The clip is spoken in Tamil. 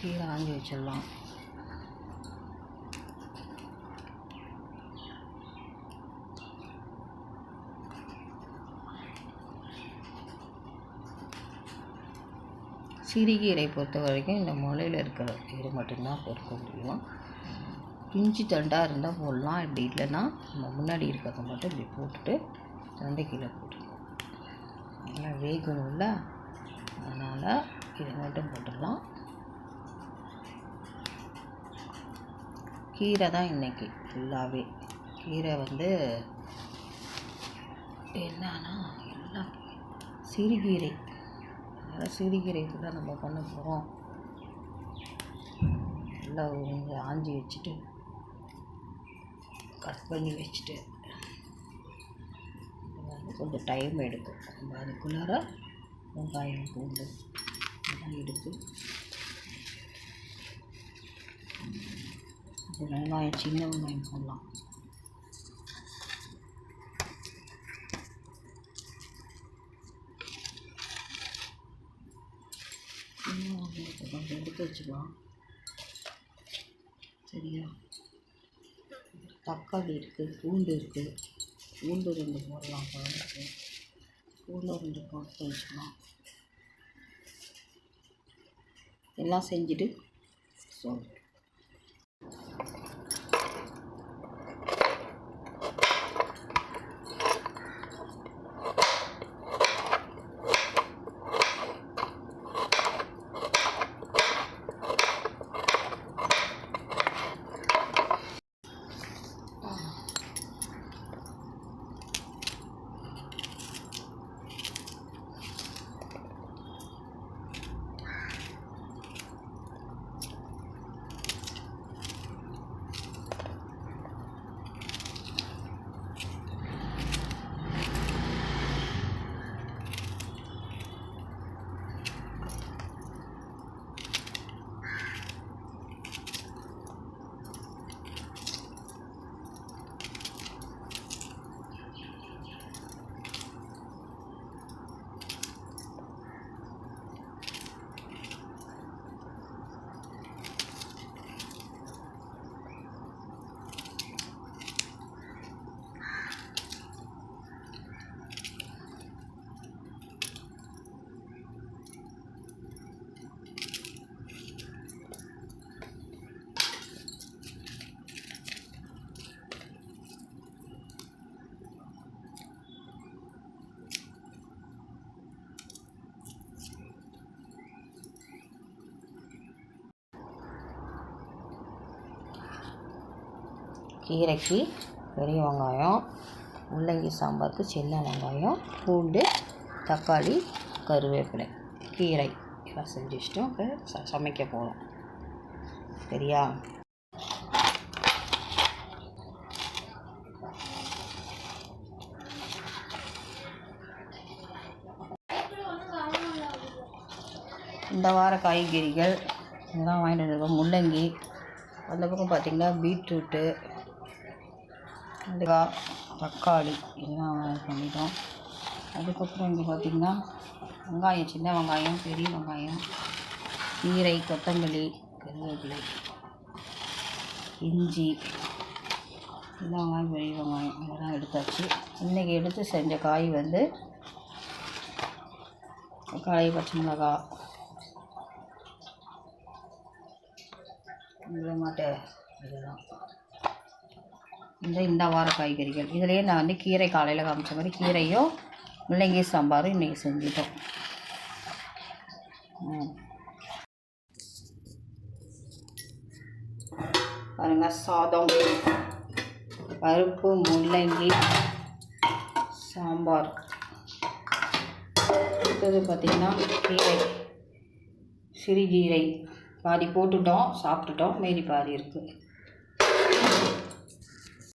கீழே ஆஞ்சி வச்சிடலாம். சிறுகீரை பொறுத்த வரைக்கும் இந்த முளையில் இருக்கிற கீரை மட்டும்தான் பொறுக்க முடியும். பிஞ்சு தண்டாக இருந்தால் போடலாம். இப்படி இல்லைன்னா நம்ம முன்னாடி இருக்கிறத மட்டும் இப்படி போட்டுட்டு தண்டை கீழே போட்டுருவோம் நல்லா வேகணும்ல. அதனால் இதை மட்டும் போட்டுடலாம். கீரை தான் இன்றைக்கி ஃபுல்லாகவே கீரை வந்து என்னன்னா எல்லாம் சிறுகீரை. அதனால் சிறுகீரை தான் நம்ம பண்ண போகிறோம் நல்லா ஆஞ்சி வச்சுட்டு கட் பண்ணி வச்சுட்டு. வந்து கொஞ்சம் டைம் எடுக்கும் நம்ம அதுக்குள்ளார வெங்காயம் பூண்டு எல்லாம் எடுத்து அது வெங்காயம் சின்ன வெங்காயம் போடலாம். சின்ன வெங்காயத்தை கொஞ்சம் எடுத்து வச்சுக்கலாம். சரியா? தக்காளி இருக்குது பூண்டு இருக்குது பூண்டு ரெண்டு போடலாம் குழம்புக்கு. பூண்டு ரெண்டு போட்டு வச்சுக்கலாம். எல்லாம் செஞ்சுட்டு சொல்கிறேன் கீரைக்கு பெரிய வெங்காயம் முள்ளங்கி சாம்பாருக்கு சின்ன வெங்காயம் பூண்டு தக்காளி கருவேப்பிலை. கீரை எல்லாம் செஞ்சு இப்போ ச சமைக்க போகிறோம் சரியா? இந்த வார காய்கறிகள் இதெல்லாம் வாங்கிட்டு வந்துருக்கோம். முள்ளங்கி அந்த பக்கம் பார்த்திங்கன்னா பீட்ரூட்டு வெண்டைக்காய் தக்காளி. இதெல்லாம் பண்ணிட்டோம் அதுக்கப்புறம் இங்கே பார்த்திங்கன்னா வெங்காயம் சின்ன வெங்காயம் பெரிய வெங்காயம் கீரை கொத்தமல்லி கருவேப்பிலை இஞ்சி. சின்ன வெங்காயம் பெரிய வெங்காயம். இதெல்லாம் எடுத்தாச்சு. இன்றைக்கி எடுத்து செஞ்ச காய் வந்து தக்காளி பச்சை மிளகாய் இந்த மாட்டே. இதெல்லாம் இந்த இந்த வார காய்கறிகள். இதுலேயே நான் வந்து கீரை காலையில் காமிச்ச மாதிரி கீரையும் முள்ளங்கி சாம்பாரும் இன்றைக்கி செஞ்சிட்டோம். ம். பாருங்க சாதம் பருப்பு முள்ளங்கி சாம்பார். அடுத்தது பார்த்திங்கன்னா கீரை. சிறுகீரை. பாதி போட்டுட்டோம் சாப்பிட்டுட்டோம் மீதி பாதி இருக்குது